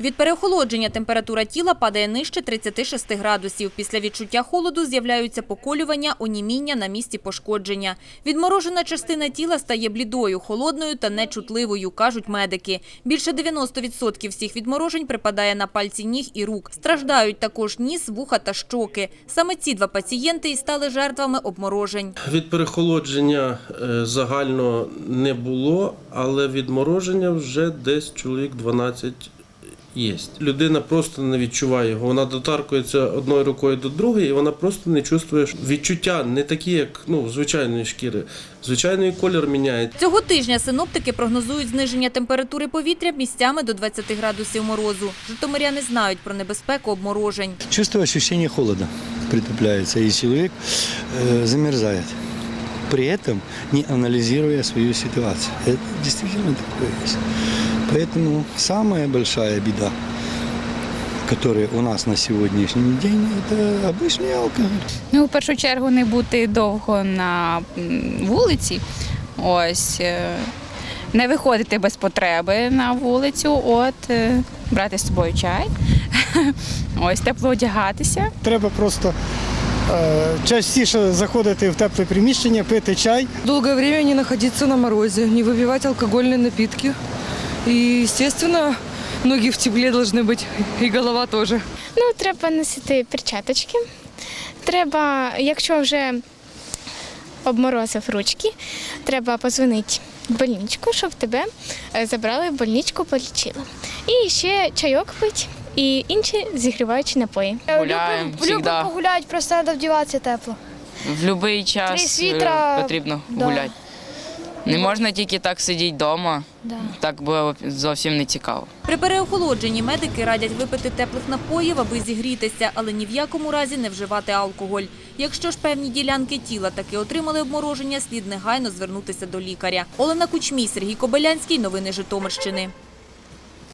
Від переохолодження температура тіла падає нижче 36 градусів. Після відчуття холоду з'являються поколювання, оніміння на місці пошкодження. Відморожена частина тіла стає блідою, холодною та нечутливою, кажуть медики. Більше 90% всіх відморожень припадає на пальці ніг і рук. Страждають також ніс, вуха та щоки. Саме ці два пацієнти і стали жертвами обморожень. Від перехолодження е, загально не було, але відмороження вже десь чоловік 12 є. Людина просто не відчуває його. Вона дотаркується одною рукою до другої, і вона просто не чувствує відчуття не такі, як ну, звичайної шкіри. Звичайний колір міняється. Цього тижня синоптики прогнозують зниження температури повітря місцями до 20 градусів морозу. Житомиряни знають про небезпеку обморожень. Чувство ощущения холода притупляется, и человек э, замерзает. При этом не анализируя свою ситуацию. Это действительно такое есть. Поэтому самая большая беда, которая у нас на сегодняшний день, это обычный алкоголь. Ну, в першу чергу, не бути довго на м, вулиці. Ось е, не виходити без потреби на вулицю, от е, брати з собою чай, ось тепло одягатися. Треба просто е, частіше заходити в тепле приміщення, пити чай. Долгое время не находиться на морозе, не выпивать алкогольные напитки. И, естественно, ноги в тепле должны быть, и голова тоже. Ну, треба носити перчаточки. Треба, якщо вже обморозив ручки, треба позвонити в больничку, щоб тебе е, забрали в больничку, полічили. І ще чайок пить і інші зігріваючі напої. Гуляємо завжди. погуляти, просто треба вдіватися тепло. В будь-який час Три світра, е, потрібно да. гуляти. Не можна тільки так сидіти вдома, Да. так було зовсім не цікаво. При переохолодженні медики радять випити теплих напоїв, аби зігрітися, але ні в якому разі не вживати алкоголь. Якщо ж певні ділянки тіла таки отримали обмороження, слід негайно звернутися до лікаря. Олена Кучмій, Сергій Кобилянський. Новини Житомирщини.